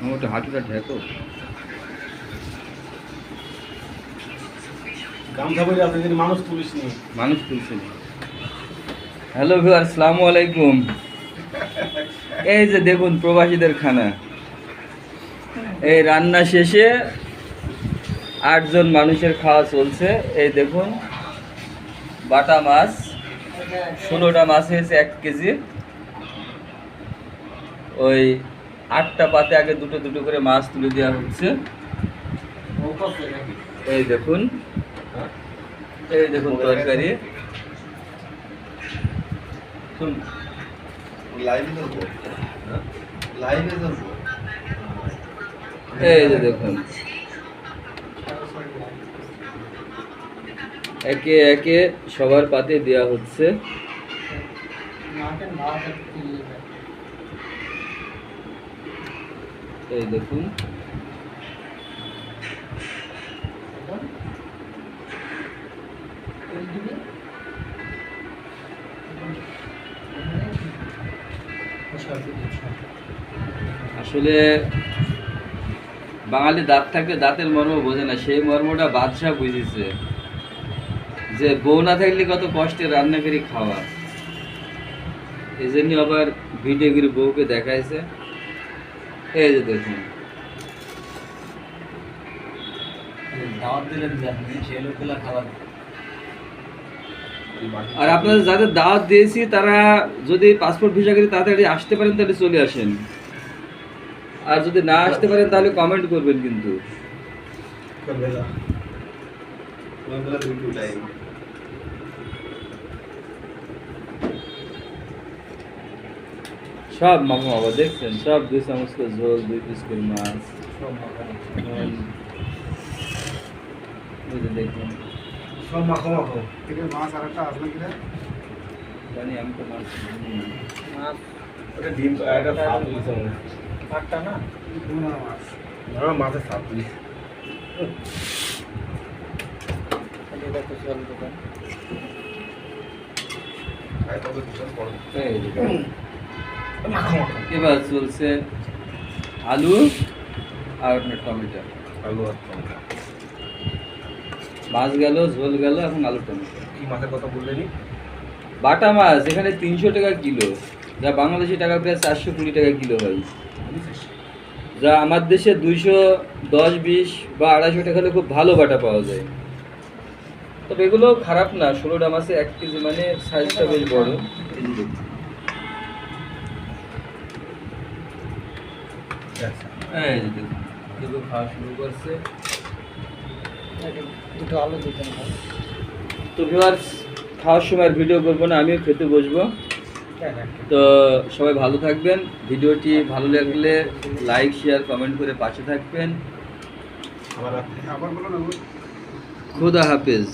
আমার ওটা হাঁটুটা ঢেকো। মানুষ পুলিশ হ্যালো ভিউয়ার আসসালামু আলাইকুম। এই যে দেখুন প্রবাসীদের খানা। এই রান্না শেষে আটজন মানুষের খাওয়া চলছে। এই দেখুন বাটা মাছ ষোলোটা মাছ হয়েছে এক কেজি। ওই আটটা পাতে আগে দুটো দুটো করে মাছ তুলে দেওয়া হচ্ছে। এই দেখুন। এই দেখুন তরকারি। এই যে দেখুন। একে একে সবার পাতে দেওয়া হচ্ছে। এই দেখুন। আসলে বাঙালি দাঁত থাকলে দাঁতের মর্ম বোঝে না, সেই মর্মটা বাদশাহ বুঝেছে। যে বউ না থাকলে কত কষ্টে রান্না করে খাওয়া। এই জন্য আবার ভিডিও বউকে দেখাইছে। এই যে দেখুন। আর আপনাদের যাদের দাওয়াত দিয়েছি তারা যদি পাসপোর্ট ভিসা করে তাড়াতাড়ি আসতে পারেন তাহলে চলে আসেন। আর যদি না আসতে পারেন তাহলে কমেন্ট করবেন কিন্তু। সব মামু বাবা দেখছেন? সব দুই চামচ করে ঝোল দুই পিস করে মাছ। দেখুন। সব মাখো মাখো। মাছ আর একটা আসবে কিনা জানি আমি তো মাছ। মাছ। ওটা ডিম একটা সাপ দিয়েছে মনে না? মাছ মাছের সাপ দোকান এবার চলছে আলু আর আপনার টমেটো। আলু আর টমেটো। মাছ গেল ঝোল গেল এখন আলু টমেটো। কি মাছের কথা বললেনি বাটা মাছ এখানে তিনশো টাকা কিলো। যা বাংলাদেশি টাকা প্রায় চারশো কুড়ি টাকা কিলো হয়। যা আমার দেশে দুইশো দশ বিশ বা আড়াইশো টাকা হলে খুব ভালো বাটা পাওয়া যায়। তবে এগুলো খারাপ না ষোলোটা মাছে এক কেজি মানে সাইজটা বেশ বড়। এই যে এই যে দেখুন। এগুলো খাওয়া শুরু করছে। দুটো আলু দিতেন তো ভিউয়ার্স খাওয়ার সময় আর ভিডিও করব না আমিও খেতে বসবো। তো সবাই ভালো থাকবেন। ভিডিওটি ভালো লাগলে লাইক শেয়ার কমেন্ট করে পাশে থাকবেন। আবার আবার বলো না খুদা হাফেজ।